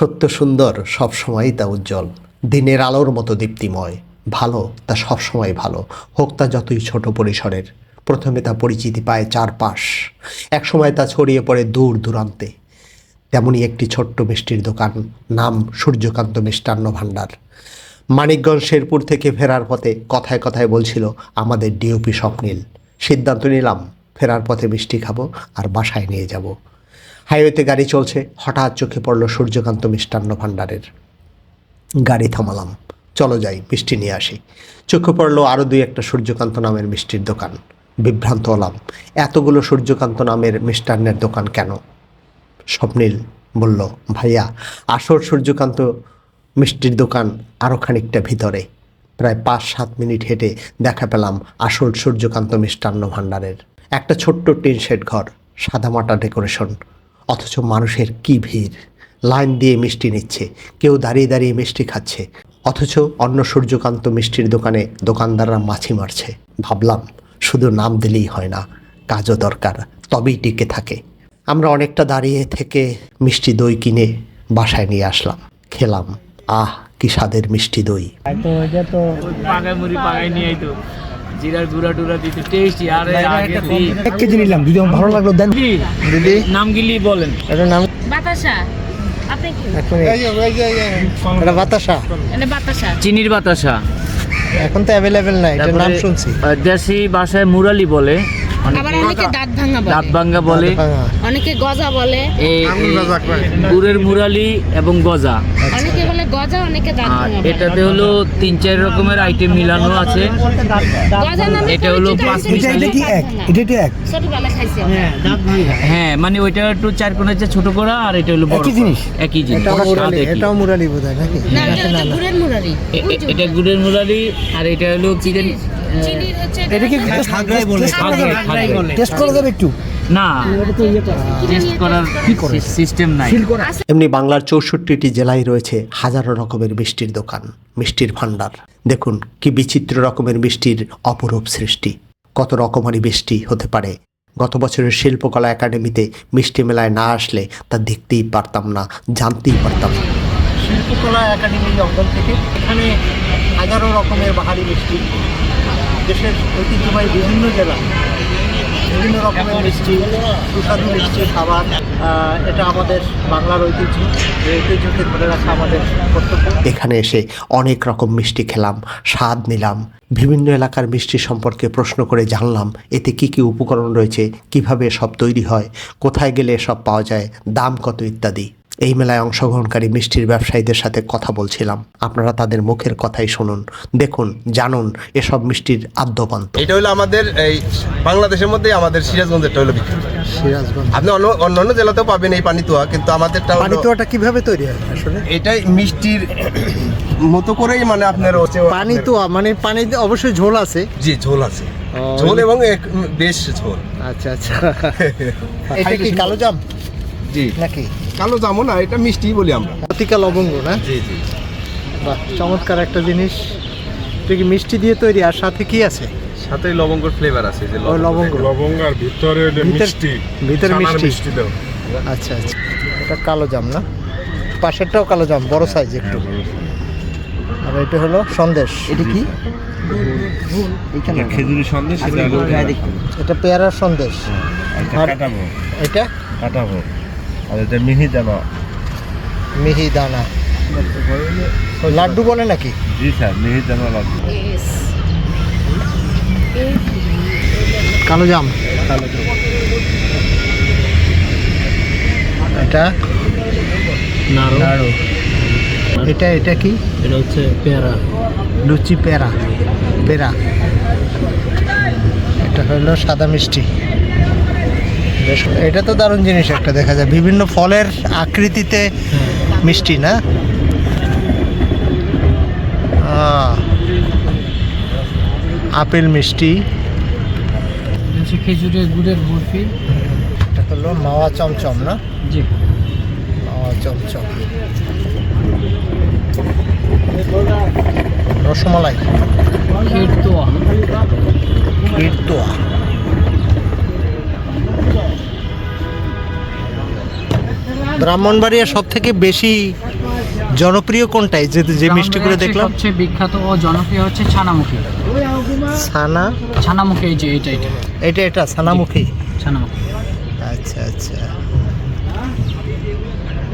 সত্য সুন্দর সবসময়ই তা উজ্জ্বল। দিনের আলোর মতো দীপ্তিময়। ভালো তা সবসময় ভালো। হোক তা যতই ছোট পরিসরের। প্রথমে তা পরিচিতি পায় চারপাশ। একসময় তা ছড়িয়ে পড়ে দূর দূরান্তে। তেমনই একটি ছোট্ট মিষ্টির দোকান। নাম সূর্যকান্ত মিষ্টান্ন ভাণ্ডার। মানিকগঞ্জ শেরপুর থেকে ফেরার পথে কথায় কথায় বলছিল, আমাদের ডিওপি স্বপ্নীল। সিদ্ধান্ত নিলাম, ফেরার পথে মিষ্টি খাব আর বাসায় নিয়ে যাব। হাইওয়েতে গাড়ি চলছে। হঠাৎ চোখে পড়ল সূর্যকান্ত মিষ্টান্ন ভাণ্ডারের। গাড়ি থামালাম। চলো যাই, মিষ্টি নিয়ে আসি। চোখে পড়ল আরও দুই একটা সূর্যকান্ত নামের মিষ্টির দোকান। বিভ্রান্ত হলাম, এতগুলো সূর্যকান্ত নামের মিষ্টান্নের দোকান কেন? স্বপ্নীল বলল, ভাইয়া, আসল সূর্যকান্ত মিষ্টির দোকান আরও খানিকটা ভিতরে। প্রায় পাঁচ সাত মিনিট হেঁটে দেখা পেলাম আসল সূর্যকান্ত মিষ্টান্ন ভাণ্ডারের। একটা ছোট্ট টিন শেড ঘর সাদামাটা ডেকোরেশন। অথচ মানুষের কি ভিড়? লাইন দিয়ে মিষ্টি নিচ্ছে কেউ দাঁড়িয়ে দাঁড়িয়ে মিষ্টি খাচ্ছে অথচ অন্য সূর্যকান্ত মিষ্টির দোকানে দোকানদাররা মাছি মারছে। ভাবলাম শুধু নাম দিলেই হয় না কাজও দরকার তবেই টিকে থাকে। আমরা অনেকটা দাঁড়িয়ে থেকে মিষ্টি দই কিনে বাসায় নিয়ে আসলাম। খেলাম আহ কি স্বাদের মিষ্টি দই। তো এটা তো। পাকায় মুড়ি পাকায় নিয়ে আইতো। গুঁড়া টুড়া দিতে টেস্টি আরে আগে দি এক কেজি নিলাম যদি আমার ভালো লাগল দেন। দিদি নাম গিলি বলেন। এটার নাম বাতাসা। আপনি কি? এটা বাতাসা। এটা বাতাসা। চিনির বাতাসা। এখন তো অ্যাভেলেবেল নাই এটার নাম শুনছি। দেশি ভাষায় মুরালি বলে। আবার অনেকে দাঁত ভাঙা দাঁত বলে। ভাঙ্গা বলে। অনেকে গজা বলে। এই গুড়ের মুরালি এবং গজা। অনেকে বলে গজা অনেকে দাঁত আর এটাতে হলো তিন চার রকমের আইটেম মিলানো আছে। গজা নামে এটা হলো পাঁচ এটা এটা কি এক? এটা কি এক? ভাঙা। ছোটবেলায় খাইছি আমরা। হ্যাঁ মানে ওইটা একটু চার কোণা হচ্ছে ছোট করা আর এটা হলো বড় একই করা। জিনিস? একই জিনিস। এটাও স্বাদ মুরালি একই। এটাও মুরালি বোধ হয় নাকি? না এটা হচ্ছে গুড়ের মুরারি এ- এ- এটা গুড়ের মুরালি আর এটা হলো চিকেন চিনির হচ্ছে এটা কি খাগড়াই খাগড়াই। টেস্ট করা যাবে একটু। না। টেস্ট করার সিস্টেম নাই। এমনি বাংলার চৌষট্টিটি জেলায় রয়েছে হাজারো রকমের মিষ্টির দোকান মিষ্টির ভাণ্ডার। দেখুন কি বিচিত্র রকমের মিষ্টির অপরূপ সৃষ্টি। কত রকমারি মিষ্টি হতে পারে। গত বছরের শিল্পকলা একাডেমিতে মিষ্টি মেলায় না আসলে তা দেখতেই পারতাম না জানতেই পারতাম না। শিল্পকলা একাডেমি অঙ্গন থেকে এখানে হাজারো রকমের বাহারি মিষ্টি। দেশের ঐতিহ্যবাহী বিভিন্ন জেলা। বিভিন্ন রকমের মিষ্টি, সুস্বাদু মিষ্টি খাবার এটা আমাদের বাংলার ঐতিহ্য। ঐতিহ্যকে ধরে রাখা আমাদের কর্তব্য। এখানে এসে অনেক রকম মিষ্টি খেলাম, স্বাদ নিলাম, বিভিন্ন এলাকার মিষ্টি সম্পর্কে প্রশ্ন করে জানলাম, এতে কি কি উপকরণ রয়েছে, কীভাবে সব তৈরি হয়, কোথায় গেলে সব পাওয়া যায়, দাম কত ইত্যাদি। এই মেলায় অংশগ্রহণকারী মিষ্টির ব্যবসায়ীদের সাথে কথা বলছিলাম। আপনারা তাদের মুখের কথাই শুনুন। দেখুন জানুন এসব মিষ্টির আদ্যপান্ত। এটা হলো আমাদের এই বাংলাদেশের মধ্যে আমাদের সিরাজগঞ্জেরটা হলো বিখ্যাত। সিরাজগঞ্জ। আপনি অন্য অন্যান্য জেলাতেও পাবেন এই পানিতুয়া কিন্তু আমাদেরটা পানিতুয়াটা কীভাবে তৈরি হয় আসলে? এটাই মিষ্টির মতো করেই মানে আপনার হচ্ছে পানিতুয়া মানে পানি অবশ্যই ঝোল আছে। জি ঝোল আছে। ঝোল এবং বেশ ঝোল। আচ্ছা আচ্ছা। এটা কি কালো জাম? জি। নাকি? কালো জামো না এটা মিষ্টি বলি আমরা। অতিকা লবঙ্গ না? জি জি। বাহ চমৎকার একটা জিনিস। এটা কি মিষ্টি দিয়ে তৈরি? আর সাথে কি আছে? সাথে লবঙ্গর ফ্লেভার আছে যে লবঙ্গ লবঙ্গ। আর ভিতরে মিষ্টি ভিতরে মিষ্টি। মিষ্টি দাও আচ্ছা আচ্ছা। এটা কালো জাম না? পাশেরটাও কালো জাম বড় সাইজ একটু। আর এটা হলো সন্দেশ। এটা কি? খেজুরি সন্দেশ এটা পেয়ারার সন্দেশ। আর কাটাবো এটা? কাটাবো আর এটা মিহি দানা। মিহি দানা। লাড্ডু বলে নাকি? জি স্যার মিহি দানা লাগবে Yes. কালো জাম। এটা? নাড়ু। এটা এটা কি? এটা হচ্ছে পেয়ারা। লুচি পেরা পেরা এটা হলো সাদা মিষ্টি। বেশ। এটা তো দারুণ জিনিস একটা দেখা যায়। বিভিন্ন ফলের আকৃতিতে মিষ্টি না? আপেল মিষ্টি। খেজুরের গুড়ের বরফি। এটা হলো মাওয়া চমচম না? জি। মাওয়া চমচম। রসমালাই। ক্ষীর তোয়া ক্ষীর তোয়া ব্রাহ্মণবাড়িয়া সব থেকে বেশি জনপ্রিয় কোনটাই? যে যে মিষ্টিগুলো দেখলাম। সবচেয়ে বিখ্যাত ও জনপ্রিয় হচ্ছে ছানামুখী। ছানা? ছানামুখী এই যে এটা এটা। এটা এটা ছানামুখী। ছানামুখী। আচ্ছা আচ্ছা।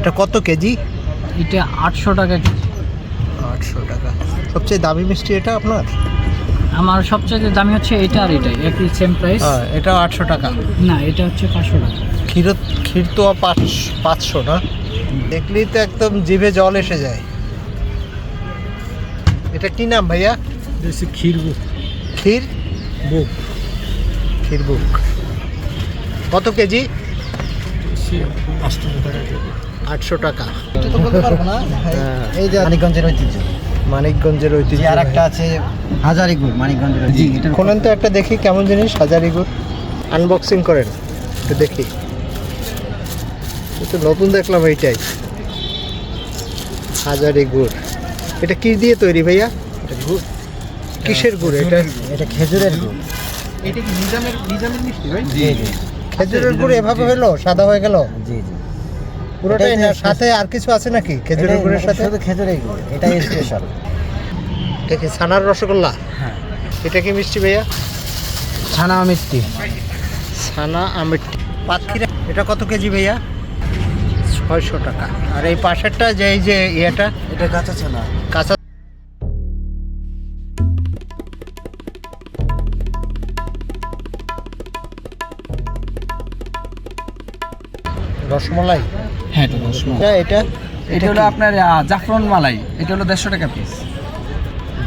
এটা কত কেজি? এটা আটশো টাকা কেজি। আটশো টাকা। সবচেয়ে দামি মিষ্টি এটা আপনার? আমার সবচেয়ে দামি হচ্ছে এটা আর এটা একই সেম প্রাইস হ্যাঁ এটা আটশো টাকা। না এটা হচ্ছে পাঁচশো টাকা। ক্ষীর ক্ষীর তো পাঁচ পাঁচশো না? দেখলেই তো একদম জিভে জল এসে যায়। এটা কি নাম ভাইয়া? ক্ষীর ক্ষীর? বুক। ক্ষীর বুক। কত কেজি? আটশো টাকা। এটা তো বলতে পারব না। এই যে মানিকগঞ্জের ঐতিহ্য। মানিকগঞ্জের ঐতিহ্য। আর একটা আছে হাজারিগুড় মানিকগঞ্জের খোলেন তো একটা দেখি কেমন জিনিস হাজারি গুড় আনবক্সিং করেন একটু দেখি। একটু নতুন দেখলাম এইটাই। হাজারি গুড় এটা কি দিয়ে তৈরি ভাইয়া? এটা গুড়। কিসের গুড় এটা এটা? খেজুরের গুড়। এটা কি নিজামের নিজামের মিষ্টি ভাই? জি জি। খেজুরের গুড় এভাবে হলো? সাদা হয়ে গেল? জি জি। পুরোটাই না সাথে আর কিছু আছে নাকি? খেজুরের গুড়ের সাথে? শুধু খেজুরের গুড় এটাই স্পেশাল এটা কি ছানার রসগোল্লা? হ্যাঁ। এটা কি মিষ্টি ভাইয়া? ছানা মিষ্টি। ছানা আমিটি পাতখিরা এটা কত কেজি ভাইয়া? ছয়শো টাকা। আর এই পাশেরটা যে এই যে ইয়েটা? এটা কাঁচা ছানা। কাঁচা রসমলাই? হ্যাঁ এটা রসমালাই এটা এটা এটা হলো আপনার জাফরান মালাই। এটা হলো দেড়শো টাকা পিস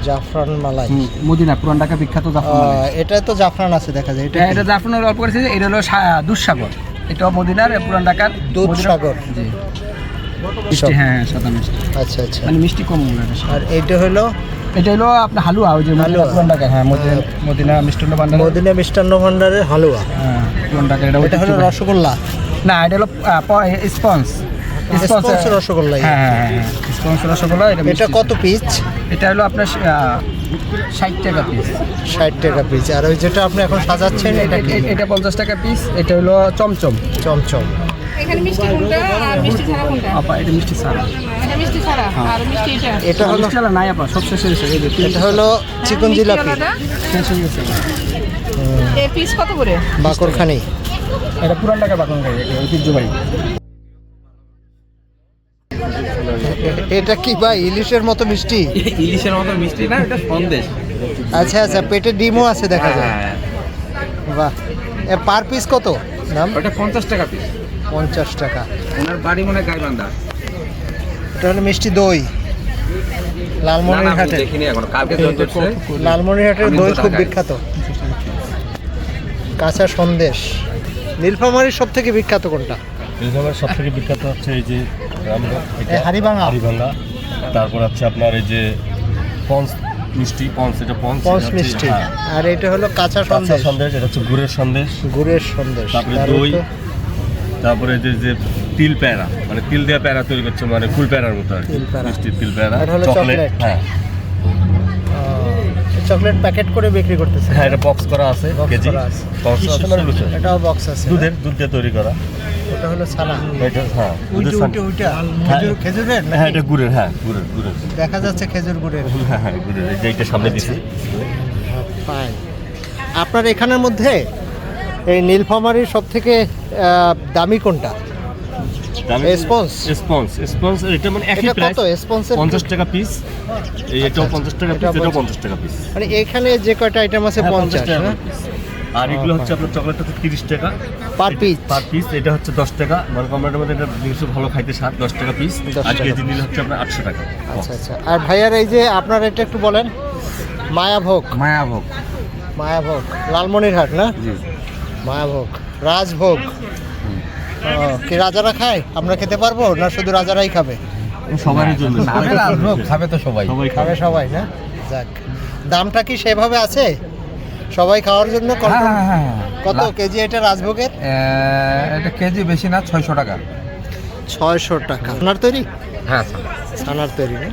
জাফরান মালাই। মদিনা পুরান ঢাকা বিখ্যাত জাফরান এটা তো জাফরান আছে দেখা যায়। এটা এটা জাফরানের অল্প করেছে এটা হলো সা- দুধসাগর। এটাও মদিনার পুরান ঢাকার। দুধসাগর। জি। মিষ্টি হ্যাঁ হ্যাঁ সাদা মিষ্টি। আচ্ছা আচ্ছা। মানে মিষ্টি কম হয়। আর এইটা হলো? এটা হলো আপনার হালুয়া ওই যে মদিনা হালুয়া। পুরান ঢাকা হ্যাঁ মদিনা মদিনা মিষ্টান্ন ভান্ডার মদিনা মিষ্টান্ন ভান্ডারের হালুয়া। হ্যাঁ পুরান ঢাকা এটা এটা হলো রসগোল্লা। না এটা হলো স্পঞ্জ। স্পঞ্জ রসগোল্লা হ্যাঁ হ্যাঁ হ্যাঁ স্পঞ্জ রসগোল্লা এটা এটা কত পিস এটা হলো আপনার ষাট টাকা পিস ষাট টাকা পিস আর ওই যেটা আপনি এখন সাজাচ্ছেন এটা কি? এটা পঞ্চাশ টাকা পিস এটা হলো চমচম। চমচম। এখানে মিষ্টি কোনটা আর মিষ্টি ছাড়া কোনটা? আপা এটা মিষ্টি এটা মিষ্টি ছাড়া আর মিষ্টি এটা? এটা হলো নাই আপা সব শেষ হয়ে এটা হলো চিকন জিলাপি। আলাদা। শেষ হয়ে গেছে। এ পিস কত করে? বাকরখানি। এটা পুরান এটা ঐতিহ্যবাহী। এটা কি ভাই ইলিশের মতো মিষ্টি? ইলিশের মতো মিষ্টি না এটা সন্দেশ। আচ্ছা আচ্ছা পেটে ডিমও আছে দেখা যায়। হ্যাঁ বাহ। এ পার পিস কত দাম? ওটা পঞ্চাশ টাকা পিস। পঞ্চাশ টাকা। ওনার বাড়ি মনে গাইবান্ধা। এটা হলো মিষ্টি দই। লালমনিরহাটের। আমি দই খুব বিখ্যাত। কাঁচা সন্দেশ। নীলফামারীর সব থেকে বিখ্যাত কোনটা? রিজার্ভের সব থেকে বিখ্যাত হচ্ছে এই যে এই হাড়িভাঙা। তারপর হচ্ছে আপনার এই যে পঞ্চ মিষ্টি পঞ্চ এটা পঞ্চ পঞ্চ মিষ্টি। হ্যাঁ, আর এটা হলো কাঁচা সন্দেশ। সন্দেশ এটা হচ্ছে গুড়ের সন্দেশ। গুড়ের সন্দেশ। তারপরে দই। তারপরে যে যে তিল প্যারা মানে তিল দেওয়া প্যারা তৈরি করছে মানে ফুল প্যারার মতো আর কি। মিষ্টি তিল প্যারা চকলেট। হ্যাঁ। চকলেট প্যাকেট করে বিক্রি করতেছে। হ্যাঁ এটা বক্স করা আছে কেজি। বক্স আছে মানে? এটাও বক্স আছে। দুধের দুধ দিয়ে তৈরি করা। ওটা হলো ছানা এটা হ্যাঁ দুধের উইটা উইটা হ্যাঁ। খেজুর খেজুরের হ্যাঁ এটা গুড়ের হ্যাঁ গুড়ের গুড়ের। দেখা যাচ্ছে খেজুর গুড়ের। হ্যাঁ হ্যাঁ গুড়ের। এই যে এইটা সামনে দিছি। ফাইন আপনার এখানের মধ্যে এই নীলফামারীর সব থেকে দামি কোনটা? এটা মানে একই এটা প্রাইস কত স্পন্সর পঞ্চাশ টাকা পিস এই এটাও পঞ্চাশ টাকা পিস এটাও 50 টাকা পিস মানে এখানে যে কয়টা আইটেম আছে হ্যাঁ, পঞ্চাশ টাকা হ্যাঁ? আর এগুলো হচ্ছে আপনার হচ্ছে তিরিশ টাকা। পার পিস পার পিস এটা হচ্ছে দশ টাকা। মানে কমরেটের মধ্যে এটা জিনিস ভালো খাইতে স্বাদ দশ টাকা পিস 10 আর কেজি নিলে হচ্ছে আপনার আটশো টাকা। আচ্ছা আচ্ছা। আর ভাইয়ার এই যে আপনার এটা একটু বলেন মায়াভোগ। মায়াভোগ। মায়াভোগ। লালমনিরহাট না? মায়াভোগ। রাজভোগ। কি রাজারা খায়? আমরা খেতে পারব? না শুধু রাজারাই খাবে? সবারই জন্য। খাবে রাজভোগ খাবে তো সবাই। সবাই খাবে। সবাই না? যাক। দামটা কি সেভাবে আছে? সবাই খাওয়ার জন্য কত- হ্যাঁ হ্যাঁ হ্যাঁ কত? কেজি এটা রাজভোগের? এটা কেজি বেশি না ছয়শো টাকা। ছয়শো টাকা। আপনার তৈরি? হ্যাঁ ছানার তৈরি না?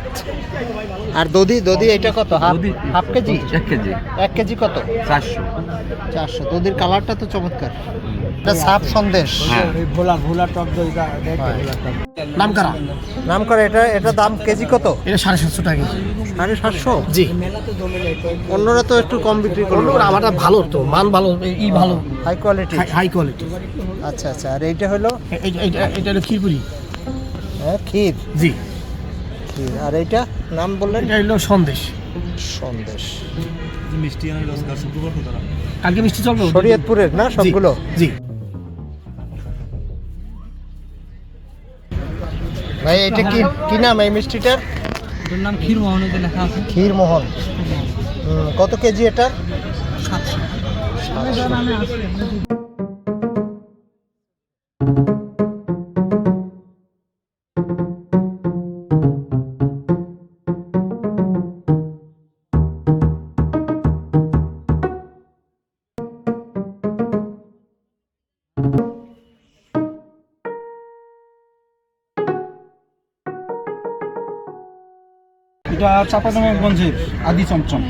আর দধি দধি এটা কত? Half half KG? এক কেজি। এক কেজি কত? চারশো। চারশো। দধির কালারটা তো চমৎকার। এটা সাপ সন্দেশ। হ্যাঁ। ভোলা ভোলা টক দই নাম করা নাম করে এটা এটা দাম কেজি কত? এটা সাড়ে সাতশো টাকা কেজি। সাড়ে সাতশো? জি। অন্যরা তো একটু কম বিক্রি করল আমারটা ভালো তো মান ভালো ই ভালো। হাই কোয়ালিটি হাই কোয়ালিটি আচ্ছা আচ্ছা। আর এইটা হলো? এটা এটা হলো ক্ষীরপুরি। হ্যাঁ ক্ষীর? জি। ক্ষীর। আর এইটা নাম বললেন? এটা হলো সন্দেশ। সন্দেশ। কালকে মিষ্টি চলবে শরীয়তপুরের না সবগুলো? জি। ভাই এটা কি কি নাম এই মিষ্টিটার? এটার নাম ক্ষীর মোহনে লেখা আছে। ক্ষীর মোহন। কত কেজি এটা? এটা চাপাগঞ্জের আদি চমচম।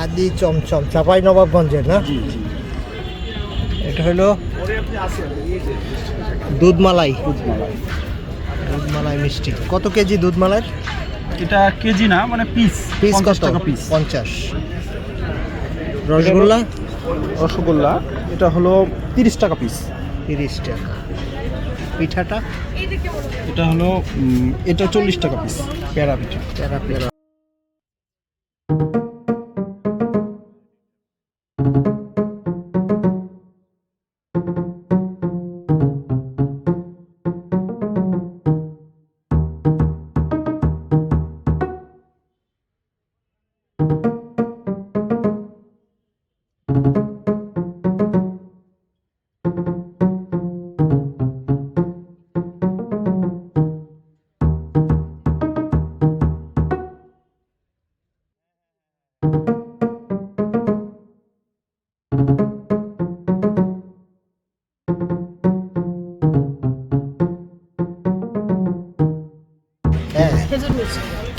আদি চমচম চাপাই নবাবগঞ্জের না এটা হলো দুধমালাই। দুধমালাই। মিষ্টি। কত কেজি দুধমালাইয়ের? এটা কেজি না মানে পিস পিস কত? পিস। পঞ্চাশ। রসগোল্লা? রসগোল্লা এটা হলো তিরিশ টাকা পিস। তিরিশ টাকা। পিঠাটা? এটা হলো এটা চল্লিশ টাকা পিস। পেয়ারা পিঠা প্যারা প্যারা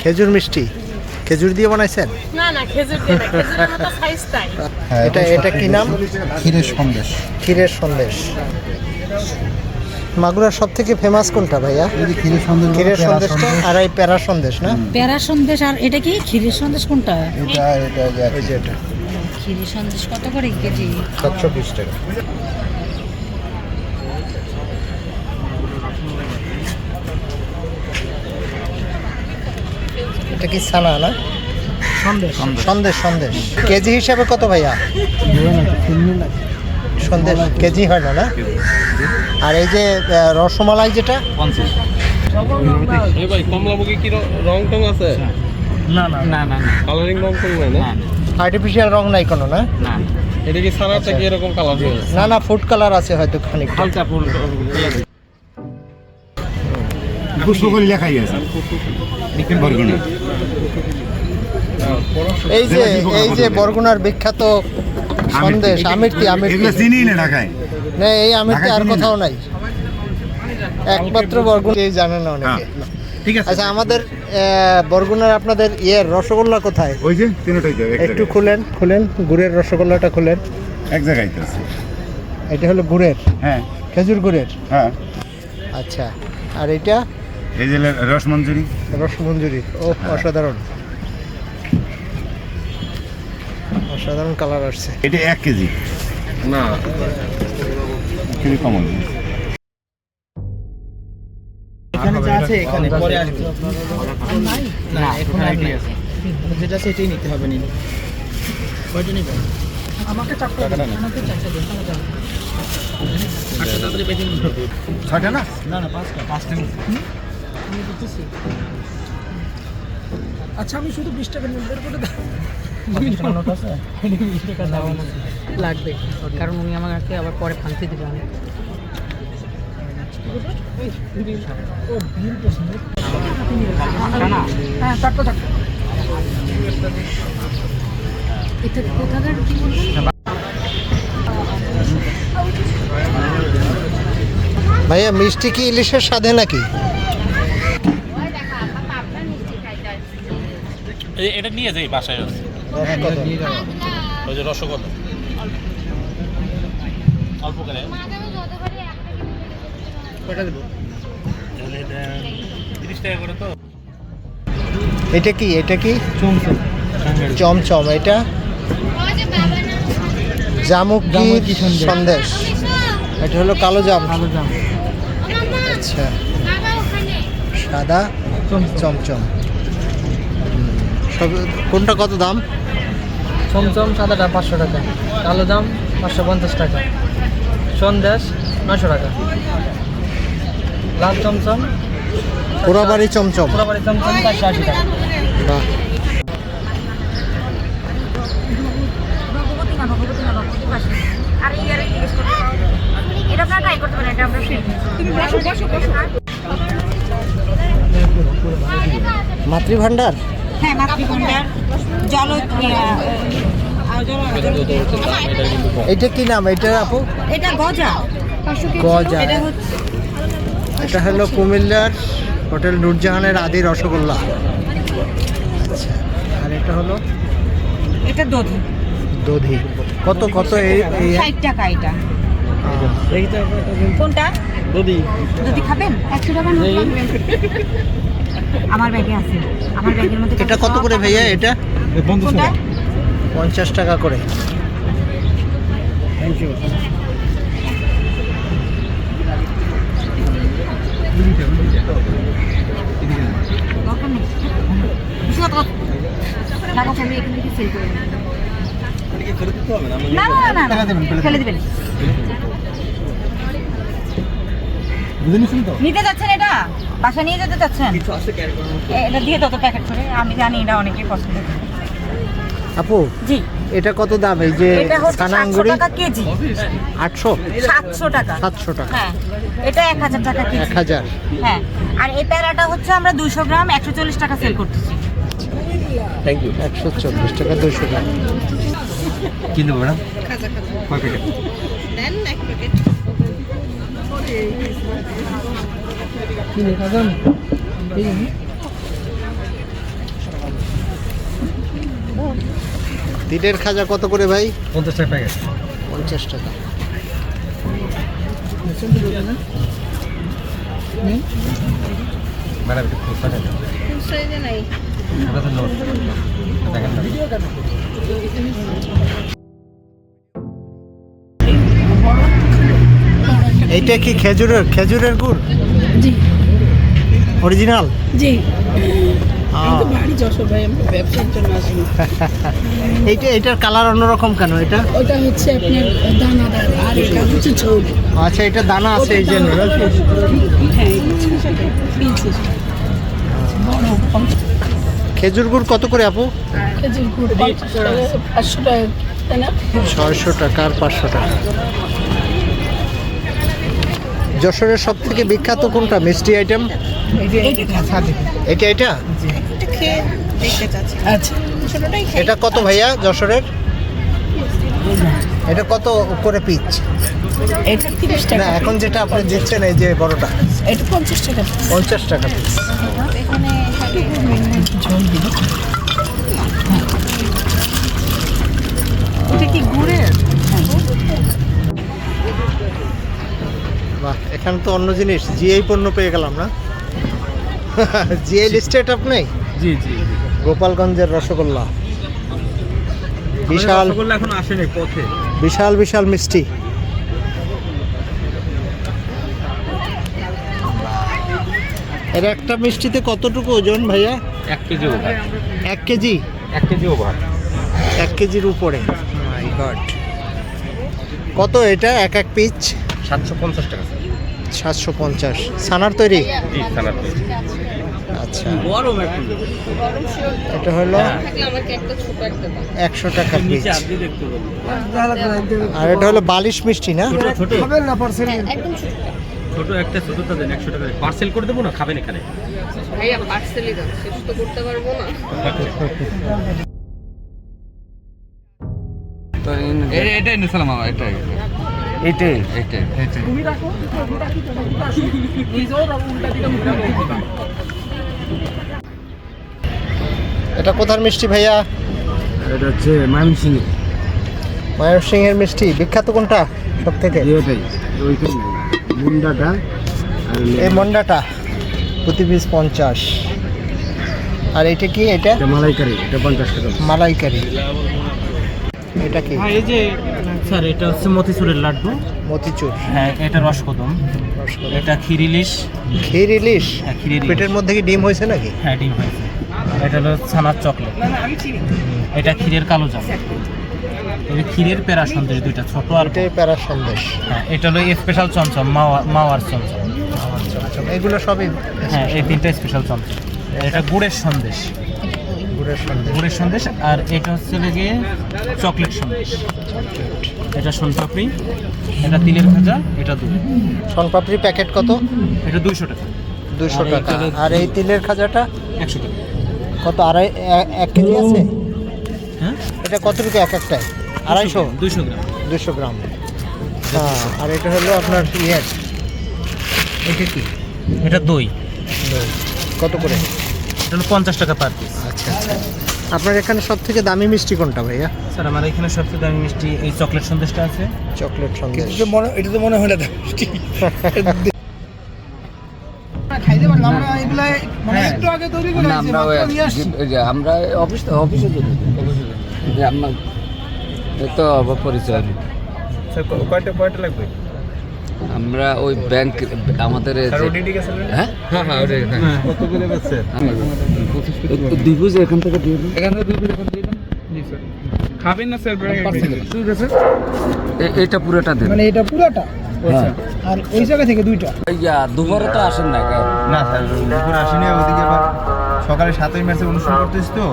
খেজুর মিষ্টি। খেজুর দিয়ে বানাইছেন? না না খেজুর দিয়ে না খেজুরের মতো সাইজ তাই এটা এটা কি নাম? ক্ষীরের সন্দেশ। ক্ষীরের সন্দেশ। মাগুরার সব থেকে ফেমাস কোনটা ভাইয়া? ক্ষীরের সন্দেশ ক্ষীরের সন্দেশটা আর এই প্যারা সন্দেশ না? প্যারা সন্দেশ আর এটা কি? ক্ষীরের সন্দেশ কোনটা? এটা এটা এটা। ক্ষীরের সন্দেশ কত করে কেজি? সাতশো বিশ টাকা। এটা কি ছানা না? সন্দেশ। সন্দেশ সন্দেশ। কেজি হিসাবে কত ভাইয়া? সন্দেশ কেজি হয় না না? আর এই যে রসমালাই যেটা? এই ভাই কমলামুখী কি রং টং আছে? না না না। না কালারিং রং টং নাই না? আর্টিফিশিয়াল রং নাই কোনো না? না এটা কি সারাটা কি এরকম কালার না না ফুড কালার আছে হয়তো হালকা লেখাই আছে। এই যে এই যে বরগুনার বিখ্যাত সন্দেশ আমিরতি আমিরতি চিনি না ঢাকায়? না এই আমিরতি আর কোথাও নাই। একমাত্র বরগুনা জানে না অনেকে। ঠিক আছে। আচ্ছা আমাদের বরগুনার আপনাদের ইয়ের রসগোল্লা কোথায়? ওই যে তিনটাই একটু খুলেন খুলেন গুড়ের রসগোল্লাটা খুলেন। এক জায়গায় তো আছে। এটা হলো গুড়ের। হ্যাঁ। খেজুর গুড়ের। হ্যাঁ। আচ্ছা আর এটা? এই যে রসমঞ্জুরি রসমঞ্জুরি ও অসাধারণ। অসাধারণ কালার আসছে। এটা এক কেজি? না। খুবই কমন এখানে যা আছে এখানে। পরে আসবে। না এখন আর নাই। যেটা আছে এটাই নিতে হবে নিলে। কয়টা নেবেন ছয়টা না? না না পাঁচটা। পাঁচটা আচ্ছা আমি শুধু বিশ টাকা বের করে লাগবে। কারণ উনি আমাকে আবার পরে ফাংতে দিবে আমি হ্যাঁ চারটা চারটা এটা কোথাকার কি বললেন ভাইয়া মিষ্টি কি ইলিশের স্বাদে নাকি? এটা নিয়ে যাই বাসায় আছে ওই যে রসগোল্লা। অল্প করে। এটা কি? এটা কি? চমচম। এটা? জামুক সন্দেশ। এটা হলো কালো জাম। কালো জাম। আচ্ছা। সাদা চমচম। সব কোনটা কত দাম? চমচম সাদাটা পাঁচশো টাকা কালো দাম পাঁচশো পঞ্চাশ টাকা সন্দেশ নশো টাকা। লাল চমচম পোড়াবাড়ি চমচম। পুরোবাড়ি চমচম চারশো আশি টাকা। বাহ। মাতৃভাণ্ডার? হ্যাঁ জল এটা কি নাম? এটা আপু? এটা গজা। গজা। এটা হলো কুমিল্লার হোটেল নুরজাহানের আদি রসগোল্লা। আচ্ছা আর এটা হলো? এটা দধি। দধি। কত কত এই এই ষাট টাকা এটা। কোনটা? দধি। দধি খাবেন? একশো টাকা নোট লাগবে। আমার ব্যাগে আছে। আমার ব্যাগের মধ্যে এটা কত করে ভাইয়া এটা? পঞ্চাশ টাকা করে। দরকার নেই বেশি কথা নিতে যাচ্ছেন এটা? বাসা নিয়ে যেতে চাচ্ছেন? এটা দিয়ে তত প্যাকেট করে। আমি জানি এটা অনেকেই পছন্দ আপু জি। এটা কত দাম? এই যে এটা হচ্ছে ছানা সাতশো আঙ্গুরি? টাকা কেজি। আটশো? সাতশো টাকা। সাতশো টাকা। হ্যাঁ। এটা এক হাজার টাকা এক কেজি হাজার। হ্যাঁ। আর এই প্যারাটা হচ্ছে আমরা দুশো গ্রাম একশো চল্লিশ টাকা সেল করতেছি। একশো চল্লিশ টাকা দুশো টাকা তিলের খাজা কত করে ভাই? পঞ্চাশ টাকা প্যাকেট পঞ্চাশ টাকা। ম্যাডাম এইটা কি খেজুরের খেজুরের গুড়? জি। অরিজিনাল জি। এইটা এটার কালার অন্যরকম কেন এটা? ওটা হচ্ছে আপনার দানাদার আর এটা হচ্ছে ঝোল। আচ্ছা এটা দানা আছে এই জন্য হ্যাঁ খেজুর গুড় কত করে আপু? খেজুর গুড় পাঁচশো টাকা ছয়শো টাকা আর পাঁচশো টাকা। যশোরের সব থেকে বিখ্যাত কোনটা? মিষ্টি আইটেম এটা এটা? আচ্ছা। এটা কত ভাইয়া যশোরের? এটা কত করে পিচ না এখন যেটা আপনি দিচ্ছেন এই যে বড়টা। এটা পঞ্চাশ টাকা পঞ্চাশ টাকা পিস এটা কি গুড়ের? বাহ এখানে তো অন্য জিনিস জিআই পণ্য পেয়ে গেলাম না। জিআই লিস্টেড আপনি জি জি গোপালগঞ্জের রসগোল্লা। বিশাল এখন আসেনি পথে। বিশাল বিশাল মিষ্টি। এর একটা মিষ্টিতে কতটুকু ওজন ভাইয়া? এক কেজি ওভার। এক কেজি? এক কেজি ওভার। এক কেজির উপরে। My God. কত এটা? এক এক পিচ? সাতশো পঞ্চাশ টাকা। সাতশো পঞ্চাশ। সানার তৈরি? আচ্ছা। এটা হলো একশো টাকা আর এটা হলো বালিশ মিষ্টি না? ছোট ছোট। একটা ছোটটা দেন একশো টাকা। পার্সেল করে দেবো না? খাবেন এখানে? এটাই নিয়েছিলাম আমার এটাই এটা কোথার মিষ্টি ভাইয়া? এটা হচ্ছে ময়মনসিং ময়ূর এর মিষ্টি বিখ্যাত কোনটা সব থেকে ওইখানে মুন্ডাটা আর এই মন্ডাটা প্রতি পিস পঞ্চাশ। আর এটা কি এটা এটা মালাইকারি এটা পঞ্চাশ টাকা। মালাইকারি। এটা কি? এই যে স্যার এটা হচ্ছে মতিচুরের লাড্ডু। মতিচুর। হ্যাঁ এটা রসকদম। এটা ক্ষীর ইলিশ। ক্ষীর ইলিশ? হ্যাঁ ক্ষীর ইলিশ। পেটের মধ্যে কি ডিম হয়েছে নাকি? হ্যাঁ ডিম হয়েছে। এটা হলো ছানার চকলেট। এটা ক্ষীরের কালো জাম। এটা ক্ষীরের পেরা সন্দেশ দুইটা ছোট আর এটাই প্যারা সন্দেশ। হ্যাঁ এটা হলো স্পেশাল চমচম মাওয়া মাওয়ার চমচম। এগুলো সবই হ্যাঁ এই তিনটা স্পেশাল চমচম। এটা গুড়ের সন্দেশ। গুড়ের সন্দেশ। আর এটা হচ্ছে গিয়ে চকলেট সন্দেশ। এটা সোনপাপড়ি এটা তিলের ভাজা এটা দুধ। সোনপাপড়ি প্যাকেট কত? এটা দুইশো টাকা। দুশো টাকা। আর এই তিলের খাজাটা একশো টাকা। কত আড়াই এক কেজি আছে? হ্যাঁ? এটা কত টাকা এক একটায়? আড়াইশো? দুইশো গ্রাম। দুশো গ্রাম। হ্যাঁ আর এটা হলো আপনার ইয়ে। এটা কি? এটা দই। কত করে? এটা হলো পঞ্চাশ টাকা পার পিস। আচ্ছা আচ্ছা আপনার এখানে সব থেকে দামি মিষ্টি কোনটা ভাইয়া? স্যার আমার এখানে সবচেয়ে দামি মিষ্টি এই চকলেট সন্দেশটা আছে। চকলেট সন্দেশ। মনে এটা তো মনে হয় না আমরা এগুলা মানে একটু আগে তৈরি করে আমরা আমরা অফিস অফিসে আমরা তো আবার পরিচয় কয়টা কয়টা লাগবে? আমরা ওই ব্যাংক আমাদের হ্যাঁ? হ্যাঁ হ্যাঁ। ওটাই, কত করে বেচছেন দুই বুঝে এখান থেকে দিয়ে দিন। এখান থেকে দুই পিস এখন দিয়ে দেন। খাবেন না স্যার এ- এইটা পুরোটা দেন। মানে এটা পুরাটা? হ্যাঁ। আর ওই জায়গা থেকে দুইটা? ইয়া দুপুরে তো আসেন না না স্যার দুপুর আসিনি ওদিকে সকালে সাতই মার্চে অনুষ্ঠান করতেছি তো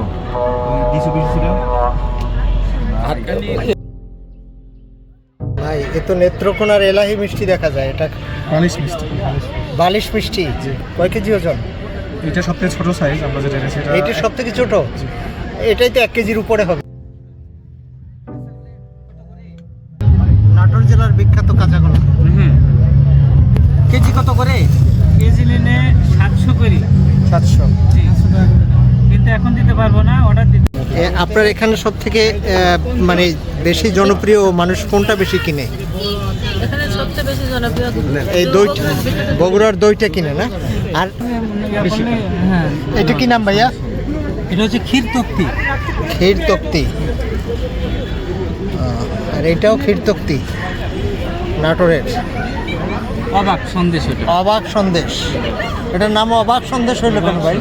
কিছু কিছু ছিল। ভাই এ তো নেত্রকোনার এলাহি মিষ্টি দেখা যায় এটা পালিশ মিষ্টি। বালিশ মিষ্টি? কয় কেজি ওজন? এটা সবথেকে ছোট সাইজ আমরা যেটা এনেছি এটা এইটা সব থেকে ছোট এটাই তো এক কেজির উপরে হবে। নাটোর জেলার বিখ্যাত কাঁচাগোলা। কেজি কত করে? কেজি নিলে সাতশো করি। সাতশো। কিন্তু এখন দিতে পারব না অর্ডার দিতে আপনার এখানে সব থেকে মানে বেশি জনপ্রিয় মানুষ কোনটা বেশি কিনে? এখানে সবচেয়ে বেশি জনপ্রিয় এই দইটা বগুড়ার দইটা কিনে না? আর বেশি হ্যাঁ। এটা কি নাম ভাইয়া? এটা হচ্ছে ক্ষীর তক্তি। ক্ষীর তক্তি। আর এটাও ক্ষীর তক্তি। নাটোরের। অবাক সন্দেশ অবাক সন্দেশ। এটার নাম অবাক সন্দেশ হইল কেন ভাই?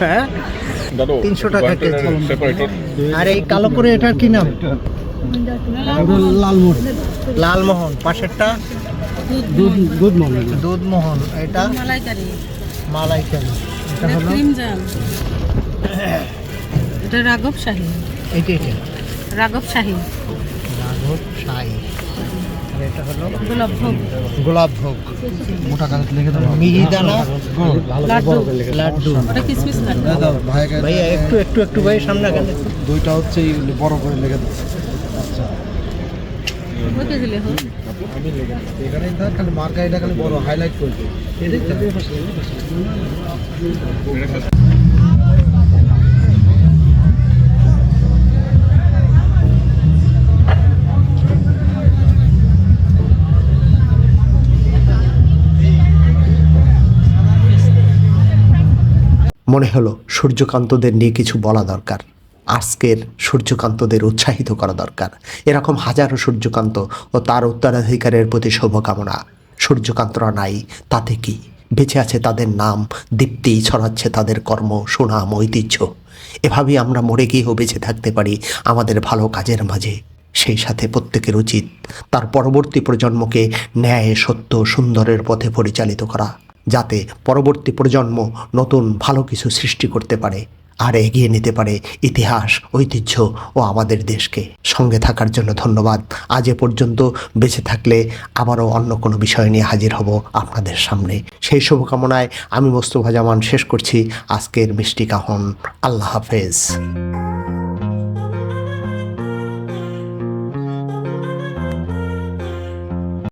হ্যাঁ? তিনশো টাকা কেজি। আর এই কালো করে এটার কি নাম? লালমোহন। লালমোহন। পাশেরটা? দুধ দুধ মনে দুধমোহন। এটা? মালাইকারি এটা হলো ক্রিম জাম। এটা রাঘব শাহী। এইটা এটা। রাঘব শাহী। রাঘব সাই আর এটা হলো গোলাপ ভোগ। মোটা কাগজ লিখে দাও। মিহিদানা লাড্ডু। লাড্ডু। ওটা কিসমিস লাড্ডু ভাইয়া একটু একটু একটু ভাই সামনে গেলে। দুইটা হচ্ছে বড় করে লেগে দাও। ওই খালি বড় হাইলাইট করবে মনে হলো সূর্যকান্তদের নিয়ে কিছু বলা দরকার। আজকের সূর্যকান্তদের উৎসাহিত করা দরকার। এরকম হাজারো সূর্যকান্ত ও তার উত্তরাধিকারের প্রতি শুভকামনা। সূর্যকান্তরা নাই, তাতে কি? বেঁচে আছে তাদের নাম, দীপ্তি ছড়াচ্ছে তাদের কর্ম, সুনাম, ঐতিহ্য। এভাবেই আমরা মরে গিয়েও বেঁচে থাকতে পারি আমাদের ভালো কাজের মাঝে। সেই সাথে প্রত্যেকের উচিত তার পরবর্তী প্রজন্মকে ন্যায়, সত্য, সুন্দরের পথে পরিচালিত করা, যাতে পরবর্তী প্রজন্ম নতুন ভালো কিছু সৃষ্টি করতে পারে। আর এগিয়ে নিতে পারে ইতিহাস, ঐতিহ্য ও আমাদের দেশকে। সঙ্গে থাকার জন্য ধন্যবাদ। আজ এ পর্যন্ত বেঁচে থাকলে আবারও অন্য কোনো বিষয় নিয়ে হাজির হব আপনাদের সামনে। সেই শুভকামনায় আমি মোস্তফা জামান শেষ করছি। আজকের মিষ্টি কাহন। আল্লাহ হাফেজ।